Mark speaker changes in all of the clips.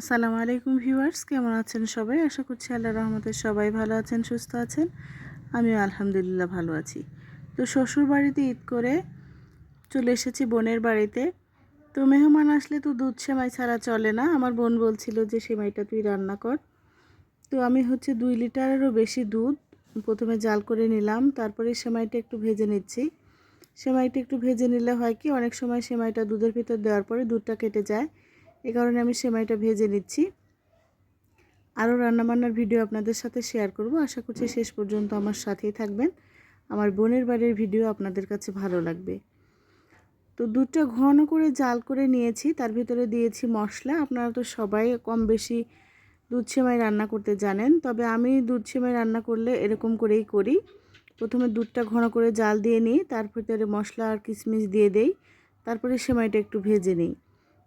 Speaker 1: আসসালামু আলাইকুম ভিউয়ার্স, কেমন আছেন সবাই? আশা করছি আল্লাহ রহমতের সবাই ভালো আছেন, সুস্থ আছেন। আমিও আলহামদুলিল্লাহ ভালো আছি। তো শ্বশুর বাড়িতে ঈদ করে চলে এসেছি বোনের বাড়িতে। তো মেহমান আসলে তো দুধ সেমাই ছাড়া চলে না। আমার বোন বলছিল যে, সেমাইটা তুই রান্না কর। তো আমি হচ্ছে দুই লিটারেরও বেশি দুধ প্রথমে জাল করে নিলাম। তারপরে সেমাইটা একটু ভেজে নিচ্ছি। সেমাইটা একটু ভেজে নিলে হয় কি, অনেক সময় সেমাইটা দুধের ভিতর দেওয়ার পরে দুধটা কেটে যায়। এ কারণে আমি সেমাইটা ভেজে নিচ্ছি। আরও রান্নাবান্নার ভিডিও আপনাদের সাথে শেয়ার করব। আশা করছি শেষ পর্যন্ত আমার সাথেই থাকবেন। আমার বোনের বাড়ির ভিডিও আপনাদের কাছে ভালো লাগবে। তো দুধটা ঘন করে জাল করে নিয়েছি। তার ভিতরে দিয়েছি মশলা। আপনারা তো সবাই কম বেশি দুধ সেমাই রান্না করতে জানেন। তবে আমি দুধ সেমাই রান্না করলে এরকম করেই করি। প্রথমে দুধটা ঘন করে জাল দিয়ে নিই। তার ভিতরে মশলা আর কিশমিশ দিয়ে দেই। তারপরে সেমাইটা একটু ভেজে নিই।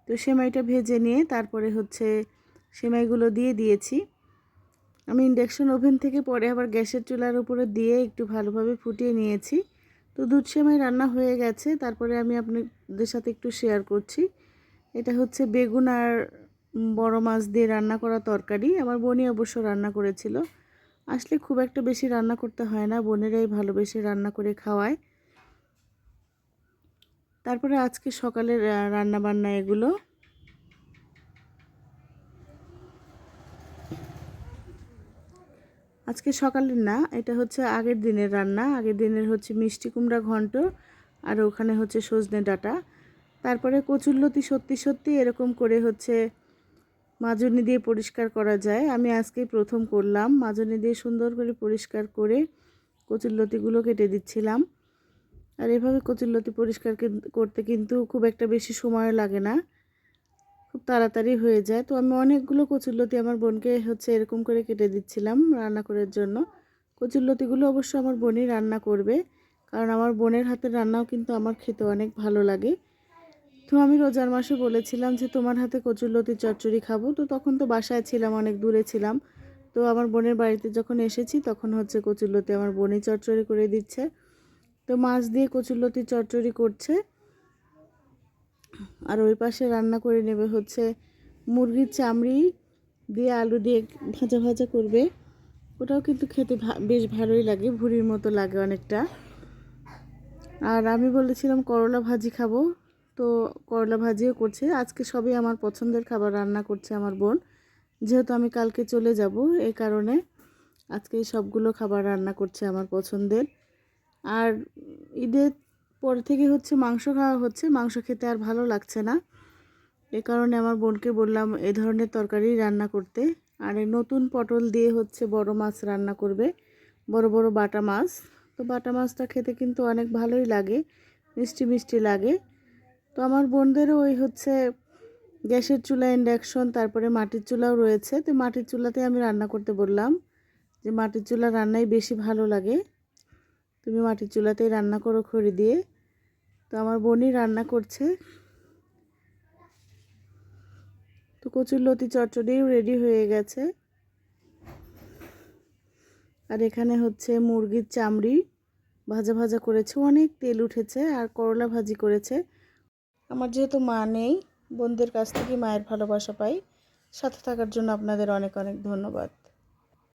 Speaker 1: তো সেমাইটা ভেজে নিয়ে তারপরে হচ্ছে সেমাইগুলো দিয়ে দিয়েছি। আমি ইন্ডাকশন ওভেন থেকে পরে আবার গ্যাসের চুলার উপরে দিয়ে একটু ভালোভাবে ফুটিয়ে নিয়েছি। তো দুধ সেমাই রান্না হয়ে গেছে, তারপরে আমি আপনাদের সাথে একটু শেয়ার করছি। এটা হচ্ছে বেগুন আর বড় মাছ দিয়ে রান্না করা তরকারি। আমার বোনই অবশ্য রান্না করেছিল। আসলে খুব একটা বেশি রান্না করতে হয় না, বোনেরাই ভালোবেসে রান্না করে খাওয়ায়। তারপরে আজকে সকালের রান্না বান্না এগুলো। আজকে সকালের না, এটা হচ্ছে আগের দিনের রান্না। আগের দিনের হচ্ছে মিষ্টি কুমড়া ঘন্ট আর ওখানে হচ্ছে সজনে ডাটা। তারপরে কচুরলতি সত্যি সত্যি এরকম করে হচ্ছে মাজনি দিয়ে পরিষ্কার করা যায়। আমি আজকেই প্রথম করলাম, মাজনি দিয়ে সুন্দর করে পরিষ্কার করে কচুরলতিগুলো কেটে দিচ্ছিলাম। আর এভাবে কচুরলতি পরিষ্কার করতে কিন্তু খুব একটা বেশি সময় লাগে না। খুব তাড়াতাড়ি হয়ে যায়। তো আমি অনেকগুলো কচুরলতি আমার বোনকে হচ্ছে এরকম করে কেটে দিচ্ছিলাম রান্না করার জন্য। কচুরলতিগুলো অবশ্য আমার বোনই রান্না করবে, কারণ আমার বোনের হাতের রান্নাও কিন্তু আমার খেতে অনেক ভালো লাগে। তো আমি রোজার মাসে বলেছিলাম যে, তোমার হাতে কচুরলতি চচ্চড়ি খাব। তো তখন তো বাসায় ছিলাম, অনেক দূরে ছিলাম। তো আমার বোনের বাড়িতে যখন এসেছি, তখন হচ্ছে কচুরলতি আমার বোনই চচ্চড়ি করে দিচ্ছে। তো মাছ দিয়ে কচুরলতি চচ্চড়ি করছে। আর ওই পাশে রান্না করে নেবে হচ্ছে মুরগির চামড়ি দিয়ে আলু দিয়ে ভাজা ভাজা করবে। ওটাও কিন্তু খেতে বেশ ভালোই লাগে, ভুড়ির মতো লাগে অনেকটা। আর আমি বলেছিলাম করলা ভাজি খাব, তো করলা ভাজিও করছে। আজকে সবই আমার পছন্দের খাবার, রান্না করছে আমার বোন। যেহেতু আমি কালকে চলে যাব এই কারণে আজকে সবগুলো খাবার রান্না করছে আমার পছন্দের। আর ঈদের পর থেকে হচ্ছে মাংস খাওয়া হচ্ছে। মাংস খেতে আর ভালো লাগছে না। এ কারণে আমার বোনকে বললাম, এ ধরনের তরকারি রান্না করতে। আর নতুন পটল দিয়ে হচ্ছে বড় মাছ রান্না করবে। বড় বড় বাটা মাছ। তো বাটা মাছটা খেতে কিন্তু অনেক ভালোই লাগে, মিষ্টি মিষ্টি লাগে। তো আমার বোনদেরও ওই হচ্ছে গ্যাসের চুলা ইন্ডাকশন, তারপরে মাটির চুলাও রয়েছে। তো মাটির চুলাতে আমি রান্না করতে বললাম যে, মাটির চুলা রান্নাই বেশি ভালো লাগে। তুমি মাটির চুলাতেই রান্না করো খড়ি দিয়ে। তো আমার বোনই রান্না করছে। তো কচুর লতি চটচড়িও রেডি হয়ে গেছে। আর এখানে হচ্ছে মুরগির চামড়ি। ভাজা ভাজা করেছে, অনেক তেল উঠেছে আর করলা ভাজি করেছে। আমার যেহেতু মা নেই, বোনদের কাছ থেকে মায়ের ভালোবাসা পাই। সাথে থাকার জন্য আপনাদের অনেক অনেক ধন্যবাদ।